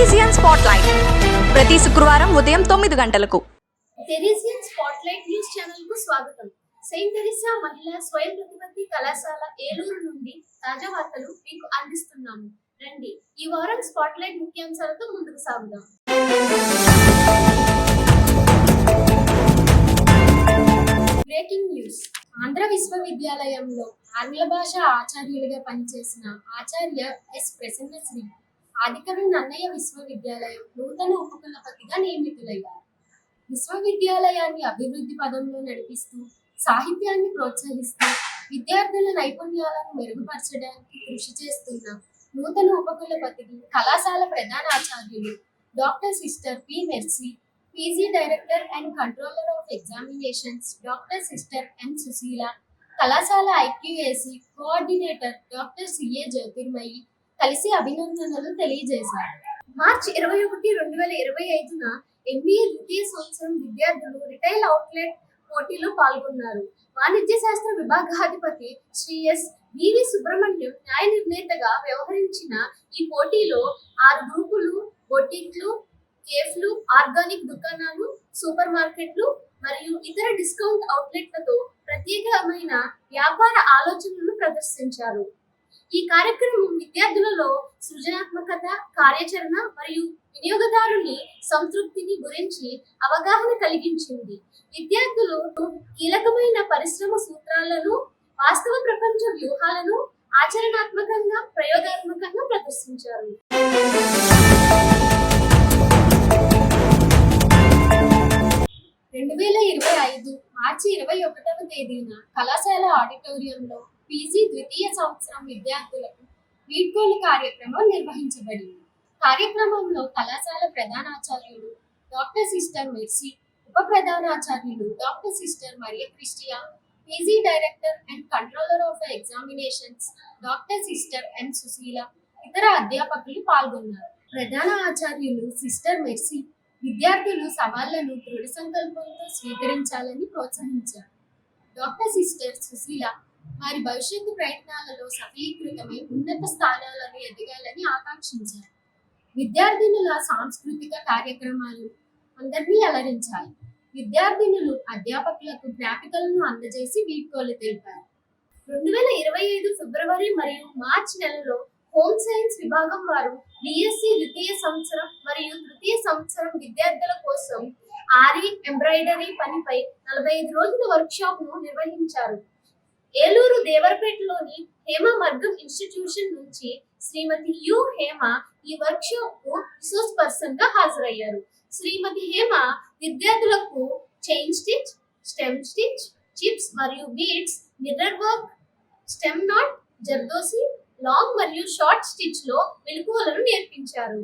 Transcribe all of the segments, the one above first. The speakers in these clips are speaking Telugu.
టెరీజియన్ స్పాట్ లైట్ ప్రతి శుక్రవారం ఉదయం తొమ్మిది గంటలకు. టెరిసియన్ స్పాట్లైట్ న్యూస్ ఛానల్కు స్వాగతం. సెయింట్ తెరిసా మహిళా స్వయం ప్రతిపత్తి కళాశాల ఏలూరు నుండి తాజా వార్తలు మీకు అందిస్తున్నాము. రండి ఈ వారం స్పాట్లైట్ ముఖ్యాంశాలతో ముందుకు సాగుదాం. బ్రేకింగ్ న్యూస్ ఆంధ్ర విశ్వవిద్యాలయంలో ఆంగ్ల భాష ఆచార్యులుగా పనిచేసిన ఆచార్య ఎస్ ప్రసన్నశ్రీ ఆదికవి నన్నయ్య విశ్వవిద్యాలయం నూతన ఉపకులపతిగా నియమితులయ్యారు. విశ్వవిద్యాలయాన్ని అభివృద్ధి పదంలో నడిపిస్తూ సాహిత్యాన్ని ప్రోత్సహిస్తూ విద్యార్థుల నైపుణ్యాలను మెరుగుపరచడానికి కృషి చేస్తున్న నూతన ఉపకులపతిని కళాశాల ప్రధాన ఆచార్యులు doctor sister P. Mercy PG director and controller of examinations doctor sister N. Sushila కళాశాల IQAC coordinator doctor CA Jyothirmayi కలిసి అభినందనలు తెలియజేశారు. మార్చి ఇరవై ఒకటి రెండు వేల ఇరవై ఐదున ఎంబీఏ ద్వితీయ సంవత్సరం విద్యార్థులు రిటైల్ అవుట్లెట్ పోటీలో పాల్గొన్నారు. వాణిజ్య శాస్త్ర విభాగాధిపతి Shri S V V Subrahmanyam న్యాయ నిర్ణేతగా వ్యవహరించిన ఈ పోటీలో ఆరు గ్రూపులు బొటిక్లు కేఫ్లు ఆర్గానిక్ దుకాణాలు సూపర్ మార్కెట్లు మరియు ఇతర డిస్కౌంట్ అవుట్లెట్లతో ప్రత్యేకమైన వ్యాపార ఆలోచనలను ప్రదర్శించారు. ఈ కార్యక్రమం విద్యార్థులలో సృజనాత్మకత కార్యాచరణ మరియు వినియోగదారుని సంతృప్తిని గురించి అవగాహన కలిగించింది. విద్యార్థులు కీలకమైన పరిశ్రమ సూత్రాలను వాస్తవ ప్రపంచ వ్యూహాలను ఆచరణాత్మకంగా ప్రయోగాత్మకంగా ప్రదర్శించారు. రెండు వేల ఇరవై ఐదు మార్చి ఇరవై ఒకటవ తేదీన కళాశాల ఆడిటోరియంలో పీజీ ద్వితీయ సంవత్సరం విద్యార్థులకు వీడ్కోలు కార్యక్రమం నిర్వహించబడింది. కార్యక్రమంలో కళాశాల ప్రధానాచార్యులు డాక్టర్ సిస్టర్ మెర్సీ ఉప ప్రధానాచార్యులు doctor sister Maria Christia PG director and controller of examinations doctor sister N Sushila ఇతర అధ్యాపకులు పాల్గొన్నారు. ప్రధాన ఆచార్యులు సిస్టర్ మెర్సీ విద్యార్థులు సవాళ్ళను దృఢ సంకల్పంతో స్వీకరించాలని ప్రోత్సహించారు. డాక్టర్ సిస్టర్ సుశీల వారి భవిష్యత్తు ప్రయత్నాలలో సఫలీకృతమై ఉన్నత స్థానాలను ఎదగాలని ఆకాంక్షించారు. విద్యార్థినుల సాంస్కృతిక కార్యక్రమాలు అందరినీ అలరించాయి. విద్యార్థినులు అధ్యాపకులకు జ్ఞాపికలను అందజేసి వీడ్కోలు తెలిపారు. రెండు వేల ఇరవై ఐదు ఫిబ్రవరి మరియు మార్చ్ నెలలో హోమ్ సైన్స్ విభాగం వారు బిఎస్సి ద్వితీయ సంవత్సరం మరియు తృతీయ సంవత్సరం విద్యార్థుల కోసం ఆరి ఎంబ్రాయిడరీ పనిపై నలభై ఐదు రోజుల వర్క్షాప్ను ను నిర్వహించారు. ఏలూరు దేవరపేటలోని హేమ మర్గం ఇన్స్టిట్యూషన్ నుంచి శ్రీమతి యు హేమ ఈ వర్క్షాప్కు రిసోర్స్ పర్సన్గా హాజరయ్యారు. శ్రీమతి హేమ విద్యార్థులకు chain stitch stem stitch chips మరియు beads mirror work stem knot zardozi long మరియు షార్ట్ స్టిచ్లో మెలకువలను నేర్పించారు.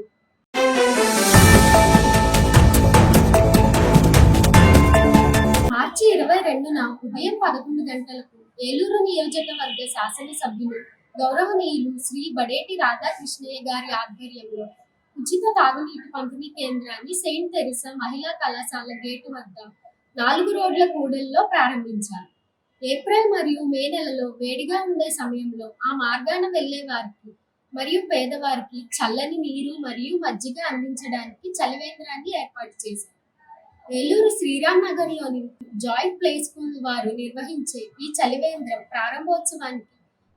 మార్చి ఇరవై రెండున ఉదయం పదకొండు గంటలకు ఏలూరు నియోజకవర్గ శాసనసభ్యులు గౌరవనీయులు శ్రీ బడేటి రాధాకృష్ణయ్య గారి ఆధ్వర్యంలో ఉచిత తాగునీటి పంపిణీ కేంద్రాన్ని సెయింట్ తెరిసా మహిళా కళాశాల గేటు వద్ద నాలుగు రోడ్ల కూడల్లో ప్రారంభించారు. ఏప్రిల్ మరియు మే నెలలో వేడిగా ఉండే సమయంలో ఆ మార్గాన వెళ్ళే వారికి మరియు పేదవారికి చల్లని నీరు మరియు మజ్జిగ అందించడానికి చలివేంద్రాన్ని ఏర్పాటు చేశారు. ఏలూరు శ్రీరామ్ నగర్లోని జాయ్ ప్లే స్కూల్ వారు నిర్వహించే ఈ చలివేంద్రం ప్రారంభోత్సవానికి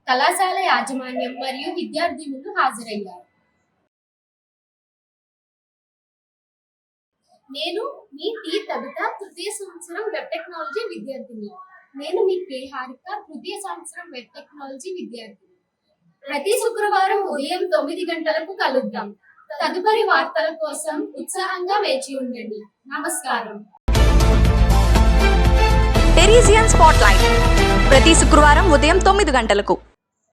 కళాశాల యాజమాన్యం మరియు విద్యార్థినులు హాజరయ్యారు. నేను మీ టీ తబిత తృతీయ సంవత్సరం వెబ్ టెక్నాలజీ విద్యార్థిని. నేను మీ కే హారిక తృతీయ సంవత్సరం వెబ్ టెక్నాలజీ విద్యార్థిని. ప్రతి శుక్రవారం ఉదయం తొమ్మిది గంటలకు కలుద్దాం. తదుపరి వార్తల కోసం ఉత్సాహంగా వేచి ఉండండి. నమస్కారం. టెరీజియన్ స్పాట్లైట్ ప్రతి శుక్రవారం ఉదయం తొమ్మిది గంటలకు.